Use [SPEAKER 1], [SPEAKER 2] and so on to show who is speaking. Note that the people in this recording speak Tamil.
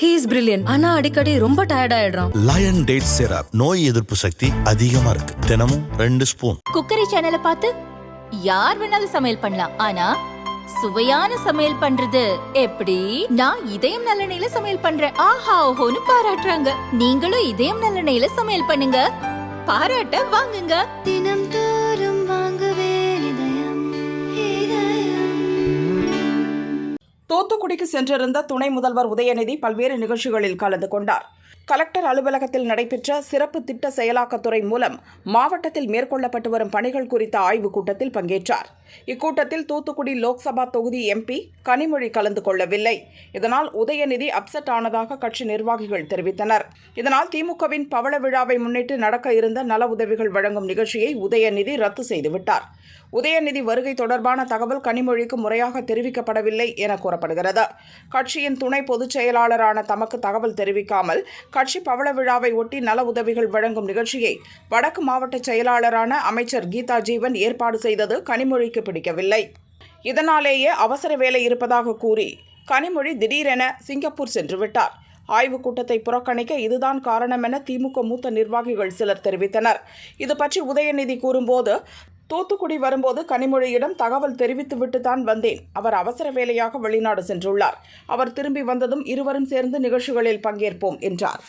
[SPEAKER 1] ஹீ இஸ் பிரில்லியன் ஆனா அடிக்கடி ரொம்ப டயர்ட் ஆயிடுறான்.
[SPEAKER 2] லயன் டேட் சிரப் நோய் எதிர்ப்பு சக்தி அதிகமா இருக்கு. தினமும் ரெண்டு ஸ்பூன்
[SPEAKER 3] குக்கரி சேனலை பார்த்து யார் வேணாலும் சமையல் பண்ணலாம். ஆனா சுவையான சமையல் பண்றது எப்படி? நான் இதயம் நல்லெண்ணெயில சமையல் பண்றேன். ஆஹா ஓஹோன்னு பாராட்டுறாங்க. நீங்களும் இதயம் நல்லெண்ணெயில சமையல் பண்ணுங்க. பாராட்ட வாங்குங்க.
[SPEAKER 4] தினம்
[SPEAKER 5] தூத்துக்குடிக்கு சென்றிருந்த துணை முதல்வர் உதயநிதி பல்வேறு நிகழ்ச்சிகளில் கலந்து கொண்டார். கலெக்டர் அலுவலகத்தில் நடைபெற்ற சிறப்பு திட்ட செயலாக்கத்துறை மூலம் மாவட்டத்தில் மேற்கொள்ளப்பட்டு வரும் பணிகள் குறித்த ஆய்வுக் கூட்டத்தில் பங்கேற்றார். இக்கூட்டத்தில் தூத்துக்குடி லோக்சபா தொகுதி எம்பி கனிமொழி கலந்து கொள்ளவில்லை. இதனால் உதயநிதி அப்செட் ஆனதாக கட்சி நிர்வாகிகள் தெரிவித்தனர். இதனால் திமுகவின் பவள விழாவை முன்னிட்டு நடக்க இருந்த நல உதவிகள் வழங்கும் நிகழ்ச்சியை உதயநிதி ரத்து செய்துவிட்டார். உதயநிதி வருகை தொடர்பான தகவல் கனிமொழிக்கு முறையாக தெரிவிக்கப்படவில்லை என கூறப்படுகிறது. கட்சியின் துணை பொதுச் செயலாளரான தமக்கு தகவல் தெரிவிக்காமல் கட்சி பவள விழாவை ஒட்டி நல உதவிகள் வழங்கும் நிகழ்ச்சியை வடக்கு மாவட்ட செயலாளரான அமைச்சர் கீதா ஜீவன் ஏற்பாடு செய்தது கனிமொழிக்கு பிடிக்கவில்லை. இதனாலேயே அவசர வேலை இருப்பதாக கூறி கனிமொழி திடீரென சிங்கப்பூர் சென்று விட்டார் ஆய்வுக் கூட்டத்தை புறக்கணிக்க இதுதான் காரணம் என திமுக மூத்த நிர்வாகிகள் சிலர் தெரிவித்தனர். இது பற்றி உதயநிதி கூறும்போது தூத்துக்குடி வரும்போது கனிமொழியிடம் தகவல் தெரிவித்துவிட்டு தான் வந்தேன். அவர் அவசர வேலையாக வெளிநாடு சென்றுள்ளார். அவர் திரும்பி வந்ததும் இருவரும் சேர்ந்து நிகழ்ச்சிகளில் பங்கேற்போம் என்றார்.